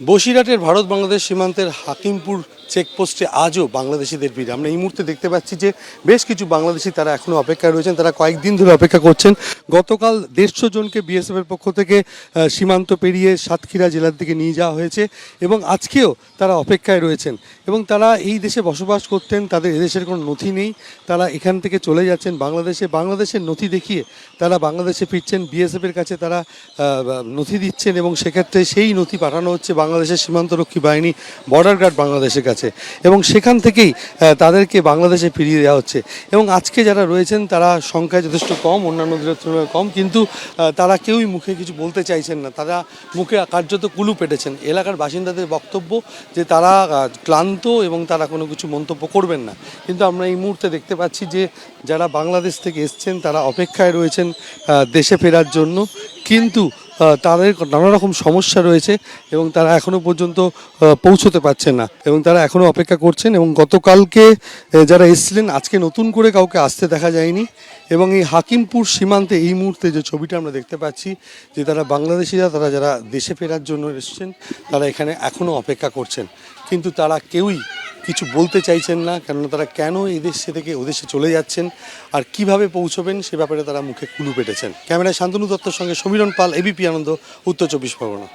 বসিরহাটের ভারত বাংলাদেশ সীমান্তের হাকিমপুর চেকপোস্টে আজও বাংলাদেশিদের ভিড়। আমরা এই মুহূর্তে দেখতে পাচ্ছি যে বেশ কিছু বাংলাদেশি তারা এখনও অপেক্ষায় রয়েছেন, তারা কয়েকদিন ধরে অপেক্ষা করছেন। গতকাল দেড়শো জনকে বিএসএফ এর পক্ষ থেকে সীমান্ত পেরিয়ে সাতক্ষীরা জেলার দিকে নিয়ে যাওয়া হয়েছে এবং আজকেও তারা অপেক্ষায় রয়েছেন এবং তারা এই দেশে বসবাস করতেন, তাদের এদেশের কোনো নথি নেই। তারা এখান থেকে চলে যাচ্ছেন বাংলাদেশে। বাংলাদেশের নথি দেখিয়ে তারা বাংলাদেশে ফিরছেন। বিএসএফ এর কাছে তারা নথি দিচ্ছেন এবং সেক্ষেত্রে সেই নথি পাঠানো হচ্ছে বাংলাদেশের সীমান্তরক্ষী বাহিনী বর্ডার গার্ড বাংলাদেশের কাছে। এবং সেখান থেকেই তাদেরকে বাংলাদেশে ফিরিয়ে দেওয়া হচ্ছে। এবং আজকে যারা রয়েছেন, তারা সংখ্যায় যথেষ্ট কম অন্যান্যদের তুলনায় কম, কিন্তু তারা কেউই মুখে কিছু বলতে চাইছেন না। তারা মুখে কার্যত কুলু পেটেছেন। এলাকার বাসিন্দাদের বক্তব্য যে তারা ক্লান্ত এবং তারা কোনো কিছু মন্তব্য করবেন না। কিন্তু আমরা এই মুহূর্তে দেখতে পাচ্ছি যে, যারা বাংলাদেশ থেকে এসছেন, তারা অপেক্ষায় রয়েছেন দেশে ফেরার জন্য। কিন্তু তাদের নানা রকম সমস্যা রয়েছে এবং তারা এখনও পর্যন্ত পৌঁছতে পারছেন না এবং তারা এখনও অপেক্ষা করছেন এবং গতকালকে যারা এসেছিলেন, আজকে নতুন করে কাউকে আসতে দেখা যায়নি এবং এই হাকিমপুর সীমান্তে এই মুহূর্তে যে ছবিটা আমরা দেখতে পাচ্ছি যে তারা বাংলাদেশিরা, তারা যারা দেশে ফেরার জন্য এসেছেন, তারা এখানে এখনও অপেক্ষা করছেন। কিন্তু তারা কেউই কিছু বলতে চাইছেন না, কেননা তারা কেন এদেশে দেশ থেকে ওদেশে চলে যাচ্ছেন আর কীভাবে পৌঁছবেন সে ব্যাপারে তারা মুখে কুলু পেটেছেন। ক্যামেরায় শান্তনু দত্তর সঙ্গে সমীরণ পাল, এবিপি আনন্দ, উত্তর চব্বিশ পরগনা।